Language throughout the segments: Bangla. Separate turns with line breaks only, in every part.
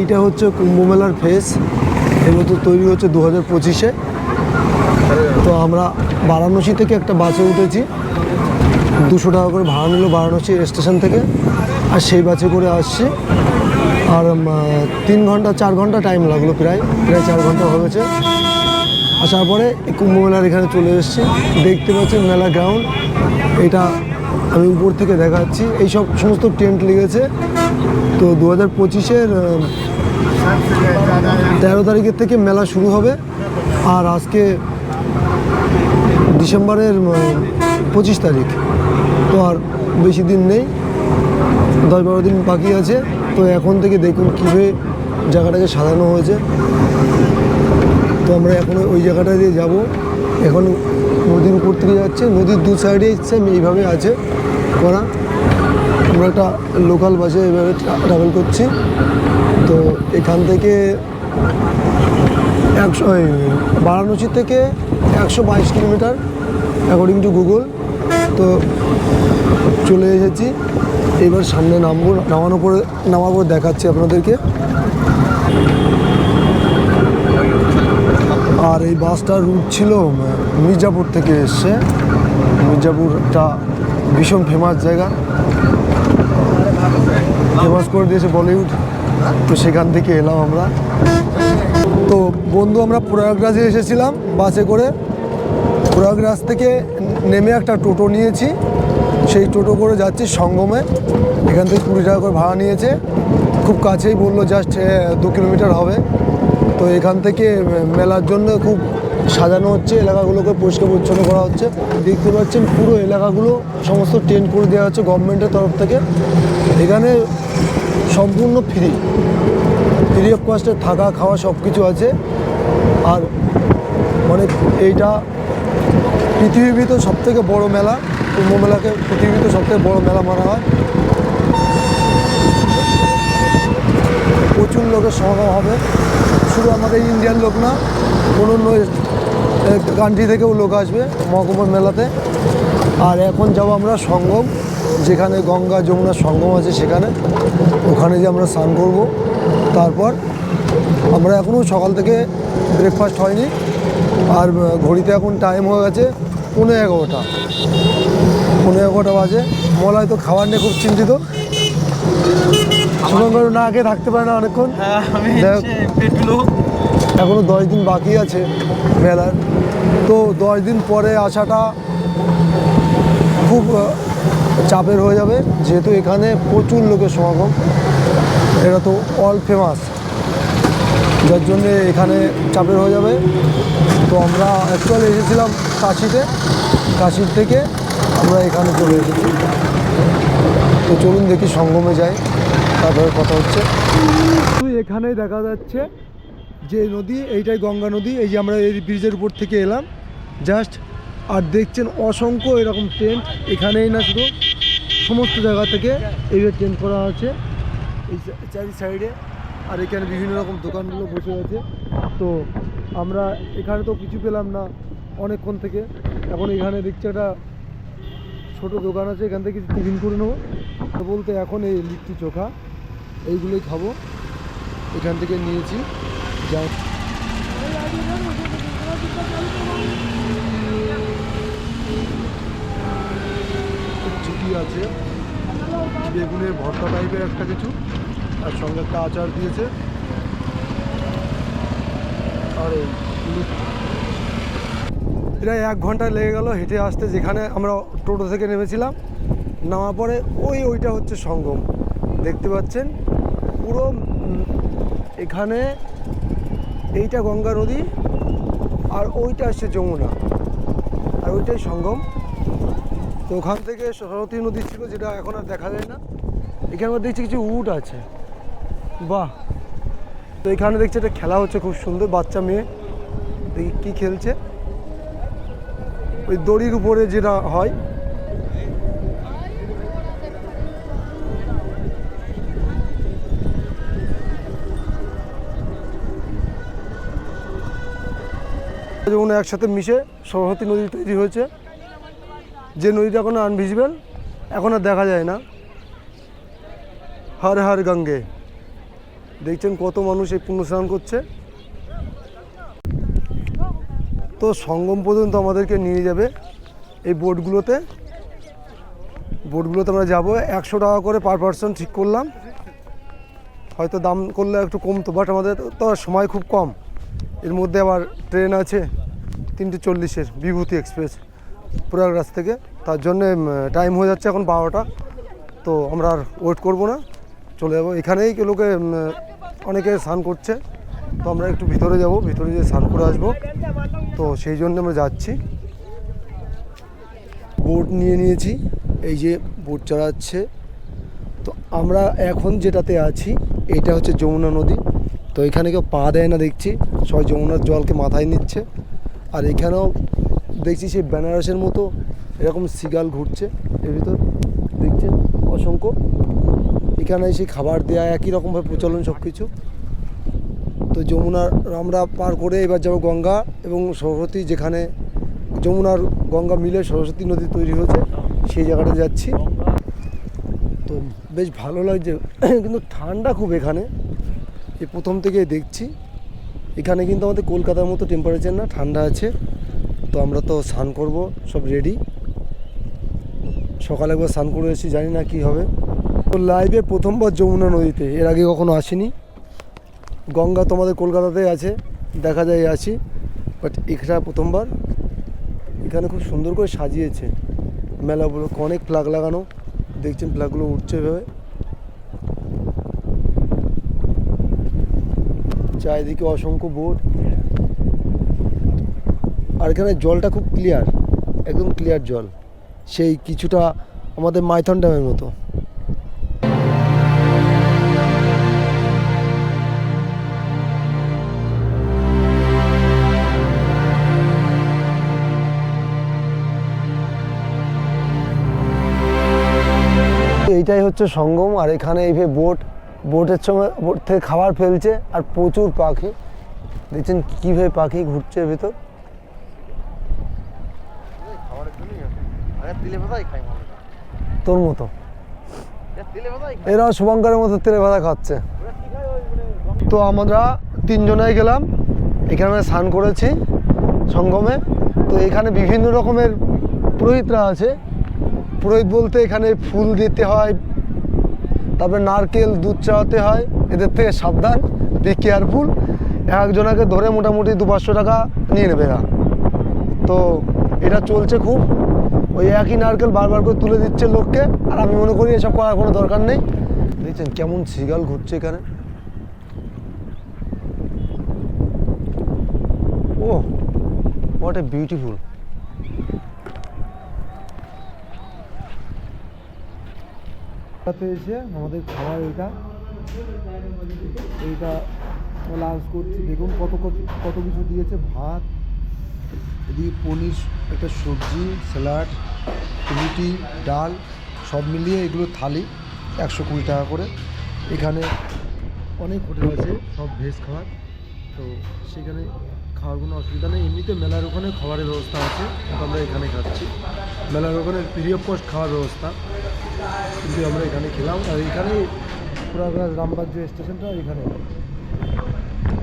এইটা হচ্ছে কুম্ভ মেলার ফেস তো তৈরি হচ্ছে দু হাজার পঁচিশে। তো আমরা বারাণসী থেকে একটা বাসে উঠেছি। দুশো টাকা করে ভাড়া নিল বারাণসী স্টেশন থেকে। আর সেই বাসে করে আসছি। আর তিন ঘণ্টা, চার ঘণ্টা টাইম লাগল প্রায়। প্রায় চার ঘণ্টা হয়েছে আসার পরে কুম্ভ মেলার এখানে চলে এসেছি। দেখতে পাচ্ছেন মেলা গ্রাউন্ড এটা আমি উপর থেকে দেখাচ্ছি। এই সব সমস্ত টেন্ট লেগেছে। তো দু হাজার পঁচিশের তেরো তারিখের থেকে মেলা শুরু হবে। আর আজকে ডিসেম্বরের পঁচিশ তারিখ। তো আর বেশি দিন নেই। দশ বারো দিন বাকি আছে। তো এখন থেকে দেখুন কীভাবে জায়গাটাকে সাজানো হয়েছে। তো আমরা এখন ওই জায়গাটা দিয়ে যাব। এখন নদীর উপর থেকে যাচ্ছে। নদীর দু সাইডে সেম এইভাবে আছে করা। আমরা একটা লোকাল বাসে এইভাবে ট্রাভেল করছি। তো এখান থেকে একশো বারাণসী থেকে একশো বাইশ কিলোমিটার অ্যাকর্ডিং টু গুগল তো চলে এসেছি। এবার সামনে নামবো, নামানোর পরে নামার পর দেখাচ্ছি আপনাদেরকে। আর এই বাসটার রুট ছিল মির্জাপুর থেকে এসছে মির্জাপুর একটা ভীষণ ফেমাস জায়গা। ফেমাস করে দিয়েছে বলিউড তো সেখান থেকে এলাম আমরা। তো বন্ধু, আমরা প্রয়াগরাজে এসেছিলাম বাসে করে। প্রয়াগরাজ থেকে নেমে একটা টোটো নিয়েছি। সেই টোটো করে যাচ্ছি সঙ্গমে। এখান থেকে কুড়ি টাকা করে ভাড়া নিয়েছে। খুব কাছেই বলল, জাস্ট দু কিলোমিটার হবে। তো এখান থেকে মেলার জন্য খুব সাজানো হচ্ছে। এলাকাগুলোকে পরিষ্কার পরিচ্ছন্ন করা হচ্ছে। দেখতে পাচ্ছেন পুরো এলাকাগুলো সমস্ত টেন্ট করে দেওয়া হচ্ছে গভর্নমেন্টের তরফ থেকে। এখানে সম্পূর্ণ ফ্রি ফ্রি অফ কস্টে থাকা, খাওয়া সব কিছু আছে। আর মানে এইটা পৃথিবীর ভিতর সব থেকে বড়ো মেলা, কুম্ভ মেলাকে পৃথিবীর ভিতর সব থেকে বড়ো মেলা মানা হয়। প্রচুর লোকের সমাগম হবে। শুধু আমাদের ইন্ডিয়ান লোক না কোনো অন্য কান্ট্রি থেকেও লোক আসবে মহকুমার মেলাতে। আর এখন যাব আমরা সঙ্গম, যেখানে গঙ্গা যমুনা সঙ্গম আছে সেখানে। ওখানে যে আমরা স্নান করব তারপর আমরা এখনও সকাল থেকে ব্রেকফাস্ট হয়নি আর ঘড়িতে এখন টাইম হয়ে গেছে পনেরো এগারোটা। পনেরো এগারোটা বাজে। মলায় তো খাবার নিয়ে খুব চিন্তিত। শুভঙ্কর না আগে থাকতে পারে না অনেকক্ষণ।
হ্যাঁ,
দেখ। এখনও দশ দিন বাকি আছে মেলার। তো দশ দিন পরে আসাটা খুব চাপের হয়ে যাবে। যেহেতু এখানে প্রচুর লোকের সমাগম এটা তো অল ফেমাস যার জন্যে এখানে চাপের হয়ে যাবে। তো আমরা অ্যাকচুয়ালি এসেছিলাম কাশিতে। কাশির থেকে আমরা এখানে চলে এসেছি। তো চলুন দেখি সঙ্গমে যাই। তারপরে কথা হচ্ছে। এখানেই দেখা যাচ্ছে যে নদী, এইটাই গঙ্গা নদী। এই যে আমরা এই ব্রিজের উপর থেকে এলাম। জাস্ট, আর দেখছেন অসংখ্য এরকম টেন্ট এখানেই না শুধু। সমস্ত জায়গা থেকে এইভাবে টেন্ট করা আছে। এই চারি সাইডে, আর এখানে বিভিন্ন রকম দোকানগুলো বসে আছে। তো আমরা এখানে তো কিছু পেলাম না অনেকক্ষণ থেকে। এখন এখানে দেখছি একটা ছোট দোকান আছে, এখান থেকে কিছু টিফিন করে নেব। বলতে এখন এই লিট্টি চোখা, এইগুলোই খাব। এখান থেকে নিয়েছি যা আছে বেগুনের ভর্তা টাইপের একটা কিছু আর সঙ্গে একটা আচার দিয়েছে। আর এই প্রায় এক ঘণ্টা লেগে গেল, হেঁটে আসতে, যেখানে আমরা টোটো থেকে নেমেছিলাম। নামার পরে ওই ওইটা হচ্ছে সঙ্গম। দেখতে পাচ্ছেন, পুরো এখানে এইটা গঙ্গা নদী, আর ওইটা হচ্ছে যমুনা। আর ওইটাই সঙ্গম। তো ওখান থেকে সরস্বতী নদী ছিল যেটা এখন আর দেখা যায় না। এখানে আমরা দেখছি কিছু উট আছে। বাহ। তো এখানে দেখছি একটা খেলা হচ্ছে খুব সুন্দর, বাচ্চা মেয়ে। দেখি কী খেলছে। ওই দড়ির উপরে যেটা হয়। যেমন একসাথে মিশে সরস্বতী নদী তৈরি হয়েছে। যে নদীটা এখন আনভিজিবল এখন আর দেখা যায় না। হর হর গঙ্গে। দেখছেন কত মানুষ এই পুণ্য স্নান করছে। তো সঙ্গম পর্যন্ত আমাদেরকে নিয়ে যাবে এই বোটগুলোতে। বোটগুলোতে আমরা যাব। একশো টাকা করে পার পার্সন ঠিক করলাম। হয়তো দাম করলে একটু কমতো বাট আমাদের তো সময় খুব কম। এর মধ্যে আবার ট্রেন আছে তিনটে চল্লিশের, বিভূতি এক্সপ্রেস প্রয়াগরাজ থেকে। তার জন্যে টাইম হয়ে যাচ্ছে এখন বারোটা। তো আমরা আর ওয়েট করব না। চলে যাব। এখানেই লোকে অনেকে স্নান করছে। তো আমরা একটু ভিতরে যাব। ভিতরে গিয়ে স্নান করে আসব। তো সেই জন্য আমরা যাচ্ছি। বোট নিয়ে নিয়েছি। এই যে বোট চালাচ্ছে তো আমরা এখন যেটাতে আছি, এটা হচ্ছে যমুনা নদী। তো এখানে কেউ পা দেয় না দেখছি। সবাই যমুনার জলকে মাথায় নিচ্ছে। আর এখানেও দেখছি সেই বেনারসের মতো এরকম সিগাল ঘুরছে এর ভিতর। দেখছেন? অসংখ্য। এখানে সেই খাবার দেওয়া একই রকমভাবে প্রচলন সব কিছু তো যমুনার আমরা পার করে এবার যাব গঙ্গা এবং সরস্বতী যেখানে যমুনার গঙ্গা মিলে সরস্বতী নদী তৈরি হয়েছে, সেই জায়গাটা যাচ্ছি। তো বেশ ভালো লাগছে। কিন্তু ঠান্ডা খুব এখানে। এই প্রথম থেকে দেখছি। এখানে কিন্তু আমাদের কলকাতার মতো টেম্পারেচার না, ঠান্ডা আছে। তো আমরা তো স্নান করব, সব রেডি সকালে একবার স্নান করে এসেছি, জানি না কি হবে। তো লাইভে প্রথমবার যমুনা নদীতে, এর আগে কখনো আসিনি। গঙ্গা তোমাদের কলকাতাতেই আছে, দেখা যায় আছি বাট এখানে প্রথমবার। এখানে খুব সুন্দর করে সাজিয়েছে। মেলাগুলো অনেক ফ্লাগ লাগানো। দেখছেন ফ্ল্যাগগুলো উঠছে এভাবে। চারিদিকে অসংখ্য বোট আর এখানে জলটা খুব ক্লিয়ার একদম ক্লিয়ার জল। সেই কিছুটা আমাদের মাইথন ড্যামের মতো। এইটাই হচ্ছে সঙ্গম, আর এখানে এই বোট, বোটের সঙ্গে বোট থেকে খাবার ফেলছে, আর প্রচুর পাখি। দেখছেন কীভাবে পাখি ঘুরছে ভিতর
খাবারের জন্যই আছে আরে তিলে ভাতাই খাই মানুষরা
তোর মতো। এরা শুভঙ্করের মতো তেলে ভাজা খাচ্ছে। তো আমরা তিনজনাই গেলাম, এখানে স্নান করেছি সঙ্গমে। তো এখানে বিভিন্ন রকমের পুরোহিতরা আছে। পুরোহিত বলতে এখানে ফুল দিতে হয়, তারপরে নারকেল দুধ চাওয়াতে হয়, এদের থেকে সাবধান, বি কেয়ারফুল। একজনাকে ধরে মোটামুটি দু পাঁচশো টাকা নিয়ে নেবে এরা। তো এটা চলছে খুব। ওই একই নারকেল বারবার করে তুলে দিচ্ছে লোককে। আর আমি মনে করি এসব করার কোনো দরকার নেই। দেখছেন কেমন সিগাল ঘুরছে এখানে। ও হোয়াট এ বিউটিফুল এসে আমাদের খাবার এটা এইটা লাঞ্চ করছি। দেখুন কত কত কত কিছু দিয়েছে। ভাত এদিকে পনির, একটা সবজি, স্যালাড, রুটি, ডাল, সব মিলিয়ে এগুলো থালি, একশো কুড়ি টাকা করে। এখানে অনেক হোটেল আছে, সব ভেজ খাবার। তো সেখানে খাওয়ার কোনো অসুবিধা নেই। এমনিতে মেলার ওখানে খাবারের ব্যবস্থা আছে আমরা এখানে খাচ্ছি। মেলার ওখানে ফ্রি অফ কস্ট খাওয়ার ব্যবস্থা, কিন্তু আমরা এখানে খেলাম। আর এখানে প্রয়াগরাজ রামবাজ্য স্টেশনটা এখানে।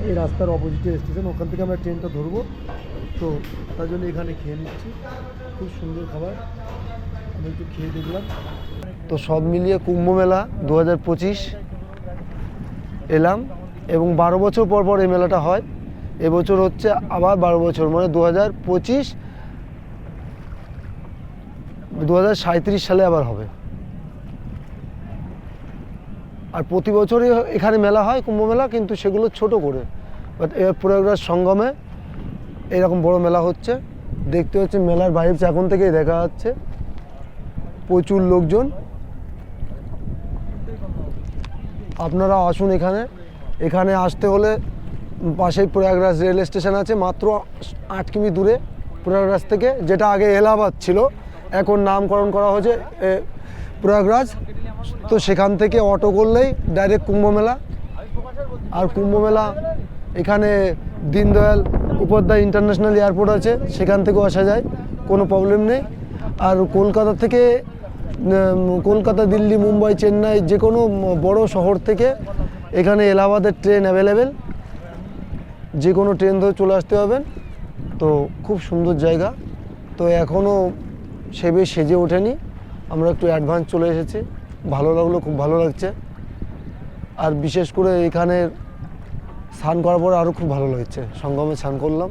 এই রাস্তার অপোজিটে স্টেশন ওখান থেকে আমরা ট্রেনটা ধরবো। তো তার জন্য এখানে খেয়ে নিচ্ছি। খুব সুন্দর খাবার। আমি একটু খেয়ে দেখলাম। তো সব মিলিয়ে কুম্ভ মেলা দু হাজার পঁচিশ এলাম এবং বারো বছর পর পর এই মেলাটা হয়। এবছর হচ্ছে আবার বারো বছর মানে দু হাজার পঁচিশ দু সালে আবার হবে। আর প্রতি বছরই এখানে মেলা হয়, কুম্ভ মেলা, কিন্তু সেগুলো ছোট করে। বাট এবার প্রয়াগরাজ সঙ্গমে এরকম বড় মেলা হচ্ছে। দেখতে হচ্ছে মেলার ভাইবস এখন থেকেই দেখা যাচ্ছে। প্রচুর লোকজন। আপনারা আসুন এখানে। এখানে আসতে হলে পাশেই প্রয়াগরাজ রেল স্টেশন আছে, মাত্র আট কিমি দূরে প্রয়াগরাজ থেকে, যেটা আগে এলাহাবাদ ছিল। এখন নামকরণ করা হয়েছে প্রয়াগরাজ। তো সেখান থেকে অটো করলেই ডাইরেক্ট কুম্ভ মেলা। আর কুম্ভ মেলা এখানে দীনদয়াল উপাধ্যায় ইন্টারন্যাশনাল এয়ারপোর্ট আছে, সেখান থেকেও আসা যায়, কোনো প্রবলেম নেই। আর কলকাতা থেকে কলকাতা, দিল্লি, মুম্বাই, চেন্নাই যে কোনো বড় শহর থেকে এখানে এলাহাবাদের ট্রেন অ্যাভেলেবেল। যে কোনো ট্রেন ধরে চলে আসতে হবেন তো খুব সুন্দর জায়গা। তো এখনও সেবে সেজে ওঠেনি। আমরা একটু অ্যাডভান্স চলে এসেছি। ভালো লাগল, খুব ভালো লাগছে। আর বিশেষ করে এখানে স্নান করার পরে আরও খুব ভালো লাগছে। সঙ্গমে স্নান করলাম।